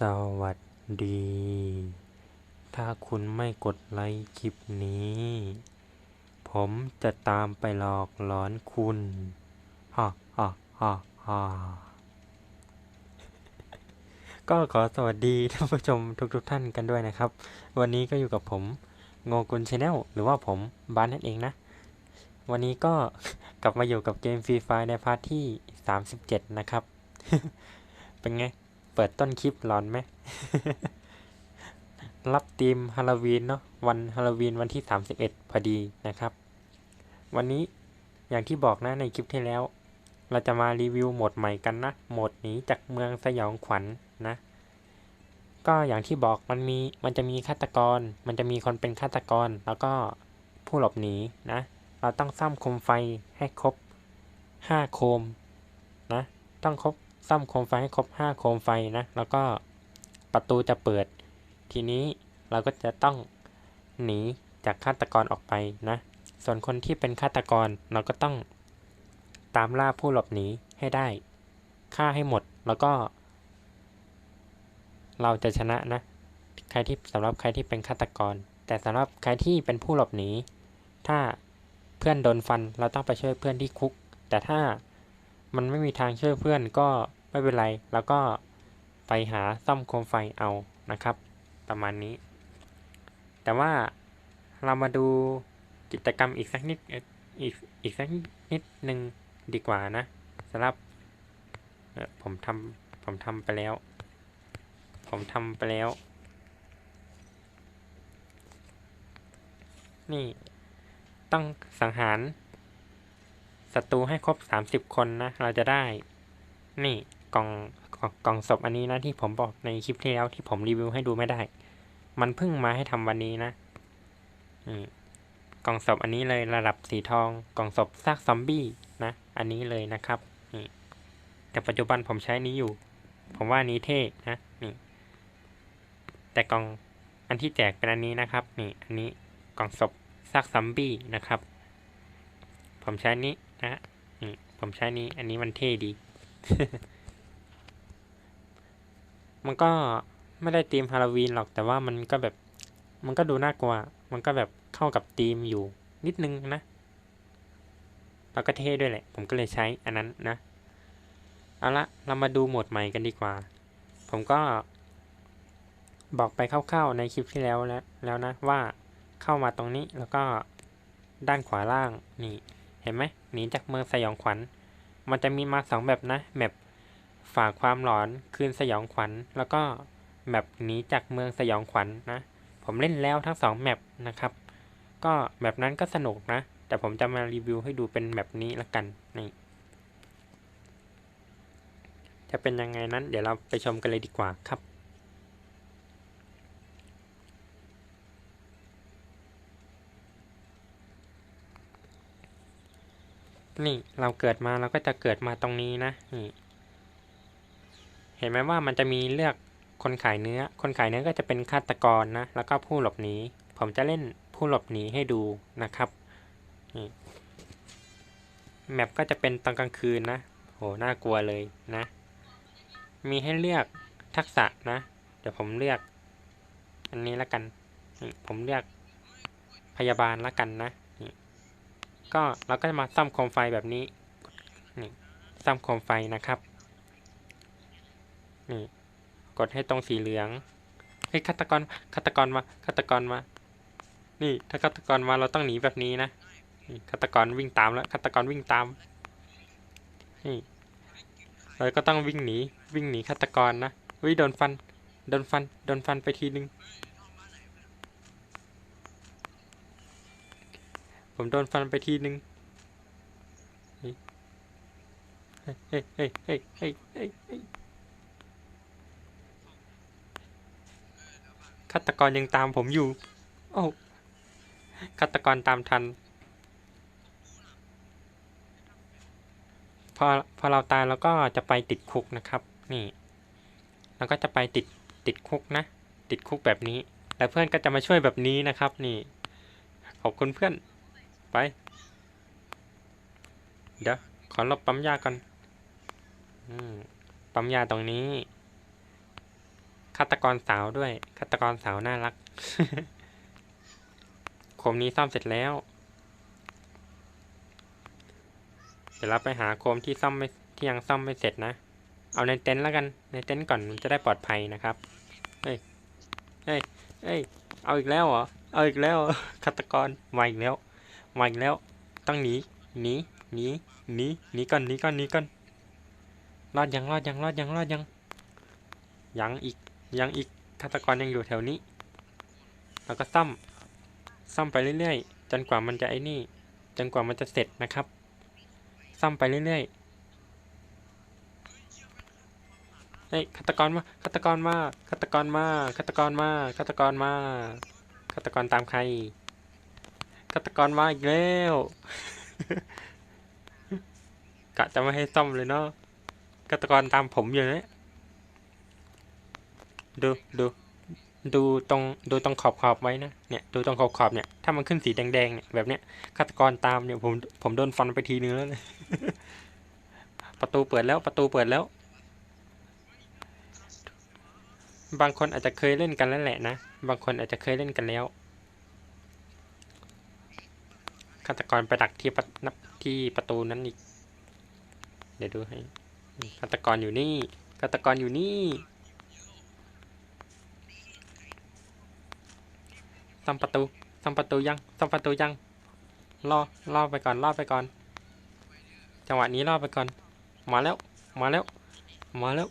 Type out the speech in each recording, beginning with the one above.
สวัสดี ถ้าคุณไม่กดไลค์คลิปนี้ ผมจะตามไปหลอกหลอนคุณฮ่าฮ่าฮ่าฮ่าก็ขอสวัสดีท่านผู้ชมทุกๆทท่านกันด้วยนะครับ วันนี้ก็อยู่กับผมโงกุลชาแนลหรือว่าผมบ้านนั่นเองนะ วันนี้ก็กลับมาอยู่กับเกมฟรีไฟในพาร์ทที่ 37 นะครับ เป็นไง เปิดต้นคลิปร้อนไหม รับธีมฮาโลวีนเนาะวันฮาโลวีนวันที่ 31 พอดีนะครับ วันนี้อย่างที่บอกนะในคลิปที่แล้ว เราจะมารีวิวโหมดใหม่กันนะ โหมดหนีจากเมืองสยองขวัญนนะ ก็อย่างที่บอกมันมีมันจะมีฆาตกร มันจะมีคนเป็นฆาตกร แล้วก็ผู้หลบหนีนะ เราต้องซ่อมโคมไฟให้ครบ 5 โคมนะ ต้องครบ ซ่อมโคมไฟให้ครบ 5 โคมไฟนะ แล้วก็ประตูจะเปิด ทีนี้เราก็จะต้องหนีจากฆาตกรออกไปนะ ส่วนคนที่เป็นฆาตกรเราก็ต้องตามล่าผู้หลบหนีให้ได้ ฆ่าให้หมด แล้วก็ เราจะชนะนะ ใครที่สำหรับใครที่เป็นฆาตกร แต่สำหรับใครที่เป็นผู้หลบหนี ถ้าเพื่อนโดนฟันเราต้องไปช่วยเพื่อนที่คุก แต่ถ้า มันไม่มีทางช่วยเพื่อนก็ไม่เป็นไร แล้วก็ไปหาซ่อมโคมไฟเอานะครับ ประมาณนี้ แต่ว่าเรามาดูกิจกรรมอีกสักนิดอีกอีกสักนิดหนึ่งดีกว่านะสำหรับผมทำผมทำไปแล้ว ผมทำไปแล้ว นี่ต้องสังหาร ศัตรูให้ครบ 30 คนนะ เราจะได้ นี่กล่องกล่องกล่องศพอันนี้นะที่ผมบอกในคลิปที่แล้วที่ผมรีวิวให้ดูไม่ได้ มันเพิ่งมาให้ทำวันนี้นะนี่กล่องศพอันนี้เลยระดับสีทอง กล่องศพซากซอมบี้นะ อันนี้เลยนะครับ นี่แต่ปัจจุบันผมใช้นี้อยู่ ผมว่านี้เท่นะนี่ แต่กล่องอันที่แจกเป็นอันนี้นะครับ นี่ อันนี้กล่องศพซากซอมบี้นะครับ ผมใช้นี้นะนี่ผมใช้นี้ อันนี้มันเท่ดี มันก็ไม่ได้ธีมฮาโลวีนหรอก แต่ว่ามันก็แบบ มันก็ดูน่ากลัว มันก็แบบเข้ากับธีมอยู่นิดนึงนะ แล้วก็เท่ด้วยแหละ ผมก็เลยใช้อันนั้นนะ เอาละ เรามาดูโหมดใหม่กันดีกว่า ผมก็บอกไปคร่าวๆในคลิปที่แล้วแล้วแล้วนะว่าเข้ามาตรงนี้แล้วก็ด้านขวาล่างนี่ เห็นไหมหนีจากเมืองสยองขวัญ มันจะมีมาสองแบบนะแมปฝากความหลอนคืนสยองขวัญ แล้วก็แมปหนีจากเมืองสยองขวัญนะผมเล่นแล้วทั้งสองแมปนะครับ ก็แบบนั้นก็สนุกนะ แต่ผมจะมารีวิวให้ดูเป็นแบบนี้ละกันนี่จะเป็นยังไงนั้น เดี๋ยวเราไปชมกันเลยดีกว่าครับ นี่เราเกิดมาเราก็จะเกิดมาตรงนี้นะนี่เห็นไหมว่ามันจะมีเลือกคนขายเนื้อ คนขายเนื้อก็จะเป็นฆาตกรนะ แล้วก็ผู้หลบหนี ผมจะเล่นผู้หลบหนีให้ดูนะครับนี่แมปก็จะเป็นตอนกลางคืนนะ โห น่ากลัวเลยนะ มีให้เลือกทักษะนะ เดี๋ยวผมเลือก อันนี้ละกัน ผมเลือกพยาบาลละกันนะ ก็เราก็จะมาซ่อมโคมไฟแบบนี้นี่ซ่อมโคมไฟนะครับนี่กดให้ตรงสีเหลืองเฮ้ยฆาตกรฆาตกรมาฆาตกรมา นี่ถ้าฆาตกรมาเราต้องหนีแบบนี้นะนี่ฆาตกรวิ่งตามแล้วฆาตกรวิ่งตามนี่เราก็ต้องวิ่งหนีวิ่งหนีฆาตกรนะวิ่งโดนฟันโดนฟันโดนฟันไปทีนึง ผมโดนฟันไปทีนึง เฮ้ย เฮ้ย เฮ้ย เฮ้ย เฮ้ย เฮ้ยฆาตกรยังตามผมอยู่ โอ้ฆาตกรตามทัน พอ พอเราตายเราก็จะไปติดคุกนะครับ นี่เราก็จะไปติด ติดคุกนะ ติดคุกแบบนี้แล้วเพื่อนก็จะมาช่วยแบบนี้นะครับ นี่ ขอบคุณเพื่อน ไป เดี๋ยว ขอลบปั๊มยาก่อนปั๊มยาตรงนี้ฆาตกรสาวด้วยฆาตกรสาวน่ารักโคมนี้ซ่อมเสร็จแล้ว เดี๋ยวเราไปหาโคมที่ซ่อมไม่ที่ยังซ่อมไม่เสร็จนะ เอาในเต็นท์แล้วกันในเต็นท์ก่อนมันจะได้ปลอดภัยนะครับเฮ้ยเฮ้ยเฮ้ยเอาอีกแล้วเหรอเอาอีกแล้วฆาตกรมาอีกแล้ว มาอีกแล้วต้องหนีหนีหนีหนีหนีก่อนหนีก่อนหนีก่อนรอดยังรอดยังรอดยังรอดยังยังอีกยังอีกฆาตกรยังอยู่แถวนี้ แล้วก็ซ่อมซ่อมไปเรื่อยๆ จนกว่ามันจะไอ้นี่ จนกว่ามันจะเสร็จนะครับซ่อมไปเรื่อยๆเฮ้ยฆาตกรมาฆาตกรมาฆาตกรมาฆาตกรมาฆาตกรมาฆาตกรตามใคร ฆาตกรมาอีกแล้ว กะจะไม่ให้ซ่อมเลยเนาะฆาตกรตามผมอยู่นะดูดูดูตรงดูตรงขอบขอบไว้นะเนี่ยดูตรงขอบขอบเนี่ยถ้ามันขึ้นสีแดงๆเนี่ยแบบเนี้ยฆาตกรตามเนี่ยผมผมโดนฟันไปทีนึงแล้วเลยประตูเปิดแล้วประตูเปิดแล้ว บางคนอาจจะเคยเล่นกันแล้วแหละนะ บางคนอาจจะเคยเล่นกันแล้ว ฆาตกรไปดักที่ประนับที่ประตูนั้นอีก เดี๋ยวดูให้ฆาตกรอยู่นี่ฆาตกรอยู่นี่ ซ่อมประตู ซ่อมประตูยัง ซ่อมประตูยัง รอ รอไปก่อน รอไปก่อน จังหวะนี้รอไปก่อน มาแล้ว มาแล้ว มาแล้ว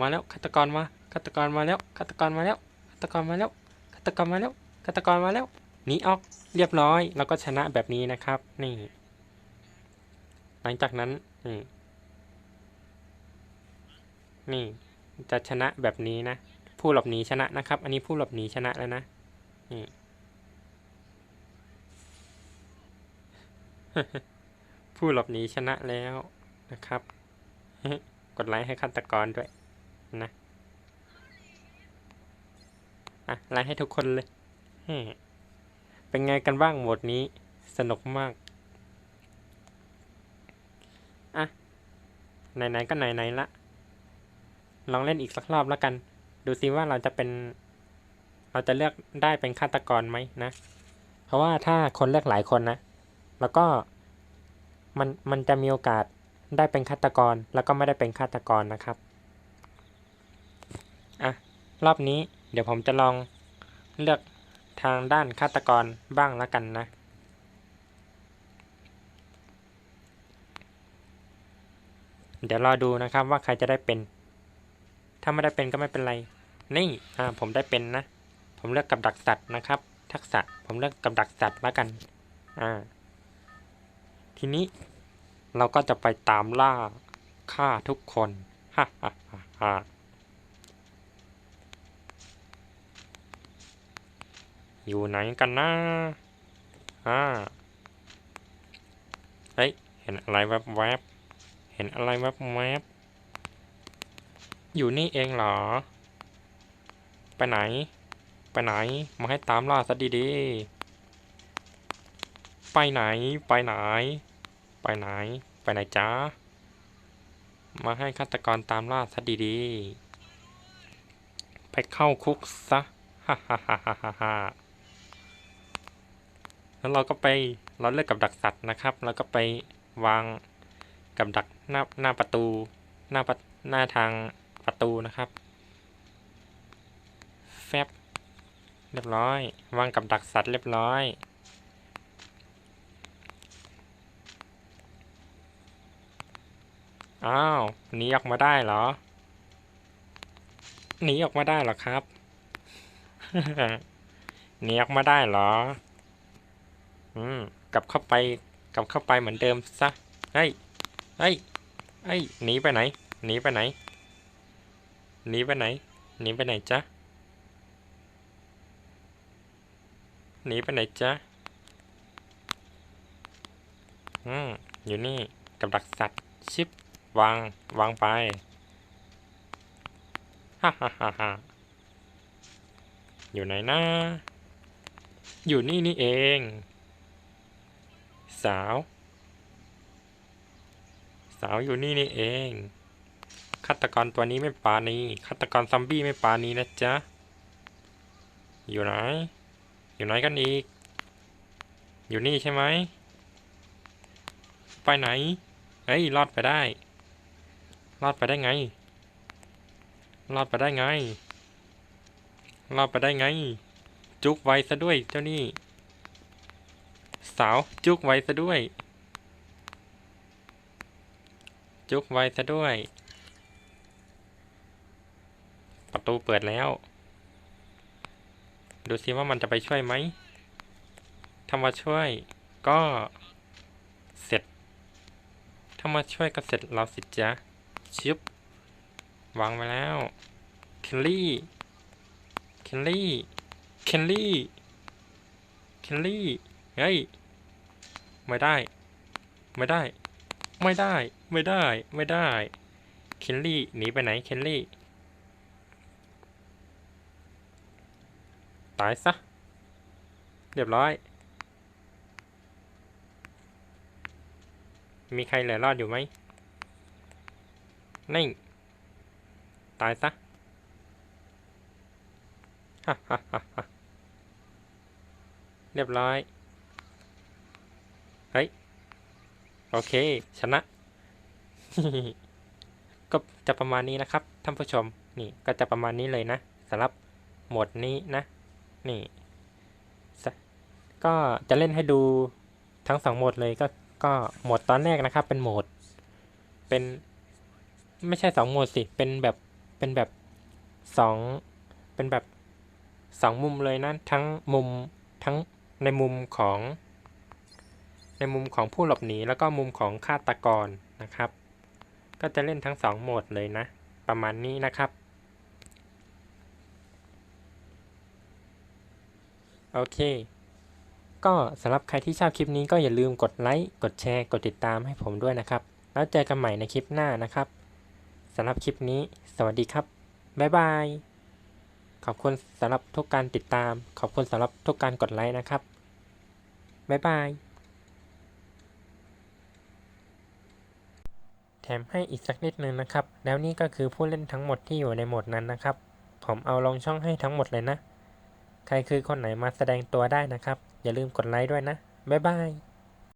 มาแล้ว ฆาตกรมา ฆาตกรมาแล้ว ฆาตกรมาแล้ว ฆาตกรมาแล้ว ฆาตกรมาแล้ว ฆาตกรมาแล้ว หนีออกเรียบร้อย แล้วก็ชนะแบบนี้นะครับ นี่ หลังจากนั้นนี่นี่จะชนะแบบนี้นะ ผู้หลบหนีชนะนะครับ อันนี้ผู้หลบหนีชนะแล้วนะนี่ผู้หลบหนีชนะแล้วนะครับ กดไลค์ให้ฆาตกรด้วยนะ อะ ไลค์ให้ทุกคนเลย เป็นไงกันบ้างโหมดนี้สนุกมาก อะ ไหนๆก็ไหนๆละ ลองเล่นอีกสักรอบแล้วกัน ดูซิว่าเราจะเป็น เราจะเลือกได้เป็นฆาตกรไหมนะ เพราะว่าถ้าคนเลือกหลายคนนะ แล้วก็มันมันจะมีโอกาสได้เป็นฆาตกรแล้วก็ไม่ได้เป็นฆาตกรนะครับ อะ รอบนี้เดี๋ยวผมจะลองเลือก ทางด้านฆาตกรบ้างล้วกันนะ เดี๋ยวรอดูนะครับว่าใครจะได้เป็น ถ้าไม่ได้เป็นก็ไม่เป็นไร นี่อ่าผมได้เป็นนะ ผมเลือกกับดักสัตว์นะครับ ทักษะผมเลือกกับดักสัตว์ล้วกันอ่าทีนี้เราก็จะไปตามล่าฆ่าทุกคนฮ่าฮ่าฮ่าฮ่า อยู่ไหนกันนะอ่าเฮ้ยเห็นอะไรแวบแวบๆเห็นอะไรแวบแวบๆอยู่นี่เองเหรอ ไปไหน ไปไหน มาให้ตามล่าซะดีๆ ไปไหน ไปไหน ไปไหน ไปไหนจ้า มาให้ฆาตกรตามล่าซะดีๆ ไปเข้าคุกซะ ฮ่าฮ่าฮ่าฮ่าฮ่า แล้วเราก็ไปเราเลือกกับดักสัตว์นะครับ แล้วก็ไปวางกับดักหน้าหน้าประตู หน้าประหน้าทางประตูนะครับ แฟบเรียบร้อย วางกับดักสัตว์เรียบร้อย อ้าวหนีออกมาได้เหรอหนีออกมาได้เหรอครับหนีออกมาได้เหรอ อืมกลับเข้าไปกลับเข้าไปเหมือนเดิมซะเฮ้ยเฮ้ยเฮ้ยหนีไปไหนหนีไปไหนหนีไปไหนหนีไปไหนจ๊ะหนีไปไหนจ๊ะอืมอยู่นี่กับดักสัตว์ชิปวางวางไปฮ่าฮ่าฮ่าฮ่าอยู่ไหนนะ อยู่นี่นี่เอง สาว สาวอยู่นี่นี่เอง ฆาตกรตัวนี้ไม่ปานีฆาตกรซอมบี้ไม่ปานีนะจ๊ะ อยู่ไหน อยู่ไหนกันอีก อยู่นี่ใช่ไหม ไปไหน เฮ้ย รอดไปได้ รอดไปได้ไง รอดไปได้ไง รอดไปได้ไง จุกไวซะด้วยเจ้านี่ สาวจุกไวซะด้วย จุกไวซะด้วย ประตูเปิดแล้ว ดูซิว่ามันจะไปช่วยไหมถ้ามาช่วยก็เสร็จถ้ามาช่วยก็เสร็จเราสิจ๊ะชิบวางไว้แล้วเคนลี่เคนลี่เคนลี่เคนลี่เฮ้ย ไม่ได้ ไม่ได้ ไม่ได้ ไม่ได้ ไม่ได้ เคนลี่หนีไปไหน เคนลี่ ตายซะ เรียบร้อย มีใครเหลือรอดอยู่ไหมนิ่ตายซะฮ่าฮ่าฮ่าเรียบร้อย เฮ้ย โอเค ชนะ ก็จะประมาณนี้นะครับ ท่านผู้ชม นี่ก็จะประมาณนี้เลยนะสำหรับโหมดนี้นะ นี่ ก็จะเล่นให้ดูทั้งสองโหมดเลยก็ก็โหมดตอนแรกนะครับ เป็นโหมด เป็นไม่ใช่สองโหมดสิ เป็นแบบเป็นแบบสองเป็นแบบสองมุมเลยนะ ทั้งมุมทั้งในมุมของ ในมุมของผู้หลบหนีแล้วก็มุมของฆาตกรนะครับ ก็จะเล่นทั้งสองโหมดเลยนะ ประมาณนี้นะครับ โอเค ก็สำหรับใครที่ชอบคลิปนี้ก็อย่าลืมกดไลค์ กดแชร์ กดติดตามให้ผมด้วยนะครับ แล้วเจอกันใหม่ในคลิปหน้านะครับสำหรับคลิปนี้ สวัสดีครับ บ๊ายบาย ขอบคุณสำหรับทุกการติดตาม ขอบคุณสำหรับทุกการกดไลค์นะครับ บ๊ายบาย แถมให้อีกสักนิดนึงนะครับ แล้วนี่ก็คือผู้เล่นทั้งหมดที่อยู่ในโหมดนั้นนะครับ ผมเอาลงช่องให้ทั้งหมดเลยนะ ใครคือคนไหนมาแสดงตัวได้นะครับ อย่าลืมกดไลค์ด้วยนะ บ๊ายบาย